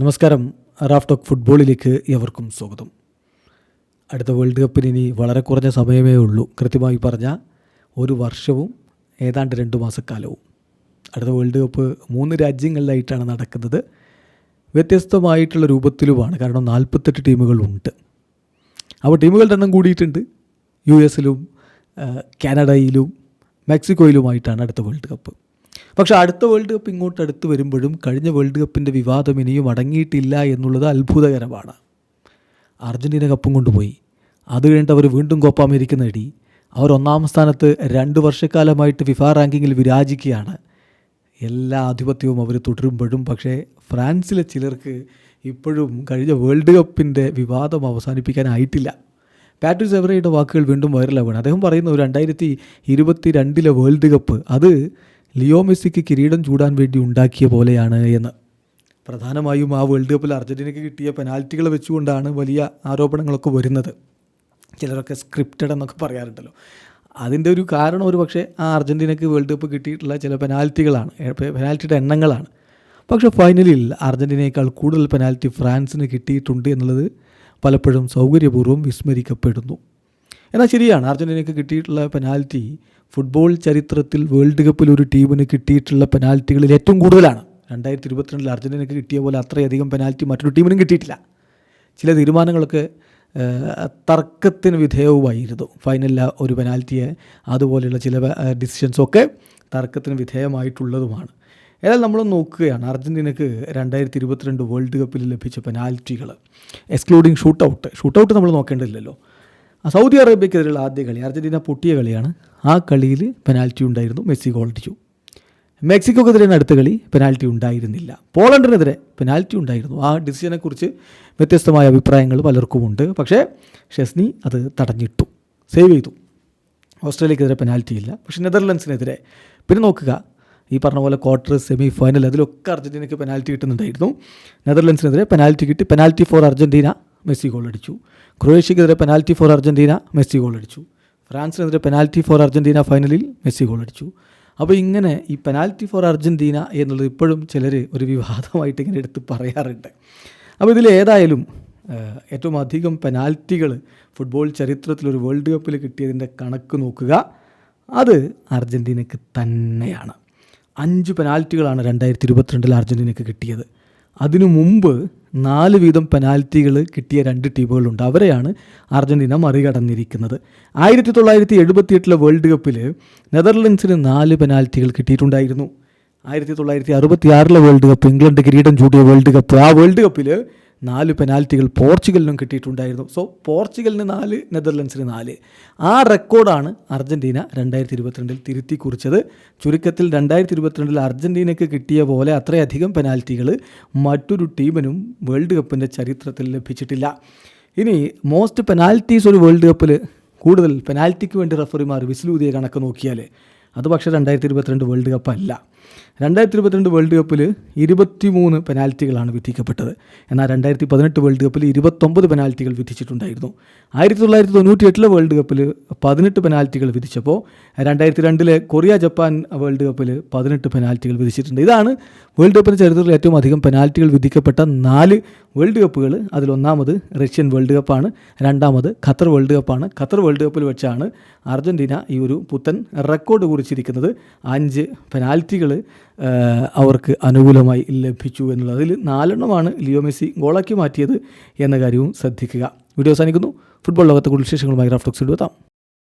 നമസ്കാരം. Raf talk ഫുട്ബോളിലേക്ക് എവർക്കും സ്വാഗതം. അടുത്ത വേൾഡ് കപ്പിന് ഇനി വളരെ കുറഞ്ഞ സമയമേ ഉള്ളൂ. കൃത്യമായി പറഞ്ഞാൽ ഒരു വർഷവും ഏതാണ്ട് രണ്ട് മാസക്കാലവും. അടുത്ത വേൾഡ് കപ്പ് മൂന്ന് രാജ്യങ്ങളിലായിട്ടാണ് നടക്കുന്നത്. വ്യത്യസ്തമായിട്ടുള്ള രൂപത്തിലുമാണ്. കാരണം നാൽപ്പത്തെട്ട് ടീമുകളുണ്ട്. അപ്പോൾ ടീമുകളുടെ എണ്ണം കൂടിയിട്ടുണ്ട്. യു എസിലും കാനഡയിലും മെക്സിക്കോയിലുമായിട്ടാണ് അടുത്ത വേൾഡ് കപ്പ്. പക്ഷേ അടുത്ത വേൾഡ് കപ്പ് ഇങ്ങോട്ട് അടുത്ത് വരുമ്പോഴും കഴിഞ്ഞ വേൾഡ് കപ്പിന്റെ വിവാദം ഇനിയും അടങ്ങിയിട്ടില്ല എന്നുള്ളത് അത്ഭുതകരമാണ്. അർജന്റീന കപ്പും കൊണ്ടുപോയി. അത് കഴിഞ്ഞിട്ട് അവർ വീണ്ടും കോപ്പ അമേരിക്ക നേടി. അവർ ഒന്നാം സ്ഥാനത്ത് രണ്ട് വർഷക്കാലമായിട്ട് ഫിഫ റാങ്കിങ്ങിൽ വിരാജിക്കുകയാണ്. എല്ലാ ആധിപത്യവും അവർ തുടരുമ്പോഴും പക്ഷേ ഫ്രാൻസിലെ ചിലർക്ക് ഇപ്പോഴും കഴിഞ്ഞ വേൾഡ് കപ്പിന്റെ വിവാദം അവസാനിപ്പിക്കാനായിട്ടില്ല. പാട്രിസ് എവറയുടെ വാക്കുകൾ വീണ്ടും വൈറലാവുകയാണ് അദ്ദേഹം പറയുന്നു രണ്ടായിരത്തി ഇരുപത്തി രണ്ടിലെ വേൾഡ് കപ്പ് അത് ലിയോ മെസ്സിക്ക് കിരീടം ചൂടാൻ വേണ്ടി ഉണ്ടാക്കിയ പോലെയാണ് എന്ന്. പ്രധാനമായും ആ വേൾഡ് കപ്പിൽ അർജന്റീനയ്ക്ക് കിട്ടിയ പെനാൽറ്റികൾ വെച്ചുകൊണ്ടാണ് വലിയ ആരോപണങ്ങളൊക്കെ വരുന്നത്. ചിലരൊക്കെ സ്ക്രിപ്റ്റഡ് എന്നൊക്കെ പറയാറുണ്ടല്ലോ. അതിന്റെ ഒരു കാരണം ഒരു പക്ഷേ ആ അർജന്റീനയ്ക്ക് വേൾഡ് കപ്പ് കിട്ടിയിട്ടുള്ള ചില പെനാൽറ്റികളാണ് പെനാൽറ്റിയുടെ എണ്ണങ്ങളാണ്. പക്ഷേ ഫൈനലിൽ അർജന്റീനയേക്കാൾ കൂടുതൽ പെനാൽറ്റി ഫ്രാൻസിന് കിട്ടിയിട്ടുണ്ട് എന്നുള്ളത് പലപ്പോഴും സൗകര്യപൂർവം വിസ്മരിക്കപ്പെടുന്നു. എന്നാൽ ശരിയാണ് അർജന്റീനയ്ക്ക് കിട്ടിയിട്ടുള്ള പെനാൽറ്റി ഫുട്ബോൾ ചരിത്രത്തിൽ വേൾഡ് കപ്പിൽ ഒരു ടീമിന് കിട്ടിയിട്ടുള്ള പെനാൽറ്റികളിൽ ഏറ്റവും കൂടുതലാണ്. രണ്ടായിരത്തി ഇരുപത്തിരണ്ടിൽ അർജന്റീനയ്ക്ക് കിട്ടിയ പോലെ അത്രയധികം പെനാൽറ്റി മറ്റൊരു ടീമിനും കിട്ടിയിട്ടില്ല. ചില തീരുമാനങ്ങളൊക്കെ തർക്കത്തിന് വിധേയവുമായിരുന്നു. ഫൈനലിൽ ഒരു പെനാൽറ്റിയെ അതുപോലെയുള്ള ചില ഡിസിഷൻസൊക്കെ തർക്കത്തിന് വിധേയമായിട്ടുള്ളതുമാണ്. ഏതായാലും നമ്മൾ നോക്കുകയാണ് അർജന്റീനക്ക് രണ്ടായിരത്തി ഇരുപത്തിരണ്ട് വേൾഡ് കപ്പിൽ ലഭിച്ച പെനാൽറ്റികൾ എക്സ്ക്ലൂഡിങ് ഷൂട്ടൗട്ട് ഷൂട്ടൗട്ട് നമ്മൾ നോക്കേണ്ടതില്ലല്ലോ. സൗദി അറേബ്യക്കെതിരെയുള്ള ആദ്യ കളി അർജന്റീന പൊട്ടിയ കളിയാണ്. ആ കളിയിൽ പെനാൽറ്റി ഉണ്ടായിരുന്നു മെസ്സി ഗോൾ അടിച്ചു. മെക്സിക്കോക്കെതിരെയാണ് അടുത്ത കളി പെനാൽറ്റി ഉണ്ടായിരുന്നില്ല. പോളണ്ടിനെതിരെ പെനാൽറ്റി ഉണ്ടായിരുന്നു. ആ ഡിസിഷനെക്കുറിച്ച് വ്യത്യസ്തമായ അഭിപ്രായങ്ങൾ പലർക്കുമുണ്ട്. പക്ഷേ ഷെസ്നി അത് തടഞ്ഞിട്ടു സേവ് ചെയ്തു. ഓസ്ട്രേലിയക്കെതിരെ പെനാൽറ്റി ഇല്ല. പക്ഷേ നെതർലൻഡ്സിനെതിരെ. പിന്നെ നോക്കുക ഈ പറഞ്ഞ പോലെ ക്വാർട്ടർ സെമി ഫൈനൽ അതിലൊക്കെ അർജന്റീനയ്ക്ക് പെനാൽറ്റി കിട്ടുന്നുണ്ടായിരുന്നു. നെതർലൻഡ്സിനെതിരെ പെനാൽറ്റി കിട്ടി. Penalty for Argentina Messi goal അടിച്ചു. ക്രൊയേഷ്യക്കെതിരെ penalty for Argentina Messi goal അടിച്ചു ഫ്രാൻസിനെതിരെ പെനാൽറ്റി ഫോർ അർജന്റീന ഫൈനലിൽ മെസ്സി ഗോൾ അടിച്ചു അപ്പോൾ ഇങ്ങനെ ഈ പെനാൽറ്റി ഫോർ അർജന്റീന എന്നുള്ളത് ഇപ്പോഴും ചിലർ ഒരു വിവാദമായിട്ട് ഇങ്ങനെ എടുത്ത് പറയാറുണ്ട്. അപ്പോൾ ഇതിൽ ഏതായാലും ഏറ്റവും അധികം പെനാൽറ്റികൾ ഫുട്ബോൾ ചരിത്രത്തിൽ ഒരു വേൾഡ് കപ്പിൽ കിട്ടിയതിന്റെ കണക്ക് നോക്കുക. അത് അർജന്റീനയ്ക്ക് തന്നെയാണ്. അഞ്ച് പെനാൽറ്റികളാണ് രണ്ടായിരത്തി ഇരുപത്തിരണ്ടിൽ അർജന്റീനയ്ക്ക് കിട്ടിയത്. അതിനു മുമ്പ് നാല് വീതം പെനാൽറ്റികൾ കിട്ടിയ രണ്ട് ടീമുകളുണ്ട്. അവരെയാണ് അർജന്റീന മറികടന്നിരിക്കുന്നത്. ആയിരത്തി തൊള്ളായിരത്തി എഴുപത്തി എട്ടിലെ വേൾഡ് കപ്പിൽ നെതർലൻഡ്സിന് നാല് പെനാൽറ്റികൾ കിട്ടിയിട്ടുണ്ടായിരുന്നു. ആയിരത്തി തൊള്ളായിരത്തി അറുപത്തി ആറിലെ വേൾഡ് കപ്പ് ഇംഗ്ലണ്ട് കിരീടം ചൂടിയ വേൾഡ് കപ്പ്. ആ വേൾഡ് കപ്പിൽ നാല് പെനാൽറ്റികൾ പോർച്ചുഗലിനും കിട്ടിയിട്ടുണ്ടായിരുന്നു. സോ പോർച്ചുഗലിന് നാല് നെതർലൻഡ്സിന് നാല്. ആ റെക്കോർഡാണ് അർജന്റീന രണ്ടായിരത്തി ഇരുപത്തിരണ്ടിൽ തിരുത്തി കുറിച്ചത് ചുരുക്കത്തിൽ രണ്ടായിരത്തി ഇരുപത്തിരണ്ടിൽ അർജന്റീനയ്ക്ക് കിട്ടിയ പോലെ അത്രയധികം പെനാൽറ്റികൾ മറ്റൊരു ടീമിനും വേൾഡ് കപ്പിന്റെ ചരിത്രത്തിൽ ലഭിച്ചിട്ടില്ല. ഇനി മോസ്റ്റ് പെനാൽറ്റീസ് ഒരു വേൾഡ് കപ്പിൽ കൂടുതൽ പെനാൽറ്റിക്ക് വേണ്ടി റഫറിമാർ വിസിലൂതിയ കണക്ക് നോക്കിയാൽ അത് പക്ഷേ രണ്ടായിരത്തി ഇരുപത്തിരണ്ട് വേൾഡ് കപ്പ് അല്ല രണ്ടായിരത്തി ഇരുപത്തിരണ്ട് വേൾഡ് കപ്പിൽ ഇരുപത്തിമൂന്ന് പെനാൽറ്റികളാണ് വിധിക്കപ്പെട്ടത്. എന്നാൽ രണ്ടായിരത്തി പതിനെട്ട് വേൾഡ് കപ്പിൽ ഇരുപത്തൊമ്പത് പെനാൽറ്റികൾ വിധിച്ചിട്ടുണ്ടായിരുന്നു. ആയിരത്തി തൊള്ളായിരത്തി തൊണ്ണൂറ്റി എട്ടിലെ വേൾഡ് കപ്പിൽ പതിനെട്ട് പെനാൽറ്റികൾ വിധിച്ചപ്പോൾ രണ്ടായിരത്തി രണ്ടിലെ കൊറിയ ജപ്പാൻ വേൾഡ് കപ്പിൽ പതിനെട്ട് പെനാൽറ്റികൾ വിധിച്ചിട്ടുണ്ട്. ഇതാണ് വേൾഡ് കപ്പിന്റെ ചരിത്രത്തിൽ ഏറ്റവും അധികം പെനാൽറ്റികൾ വിധിക്കപ്പെട്ട നാല് വേൾഡ് കപ്പുകൾ അതിലൊന്നാമത് റഷ്യൻ വേൾഡ് കപ്പാണ്. രണ്ടാമത് ഖത്തർ വേൾഡ് കപ്പാണ്. ഖത്തർ വേൾഡ് കപ്പിൽ വെച്ചാണ് അർജന്റീന ഈ ഒരു പുത്തൻ റെക്കോർഡ് കുറിച്ചിരിക്കുന്നത്. അഞ്ച് പെനാൽറ്റികൾ അവർക്ക് അനുകൂലമായി ലഭിച്ചു എന്നുള്ളത്. അതിൽ നാലെണ്ണമാണ് ലിയോ മെസ്സി ഗോളാക്കി മാറ്റിയത് എന്ന കാര്യവും ശ്രദ്ധിക്കുക. വീഡിയോ അവസാനിക്കുന്നു. ഫുട്ബോൾ ലോകത്തെ കൂടുതൽ വിശേഷങ്ങളുമായി റാഫ്റ്റോക്സ് എടുത്താം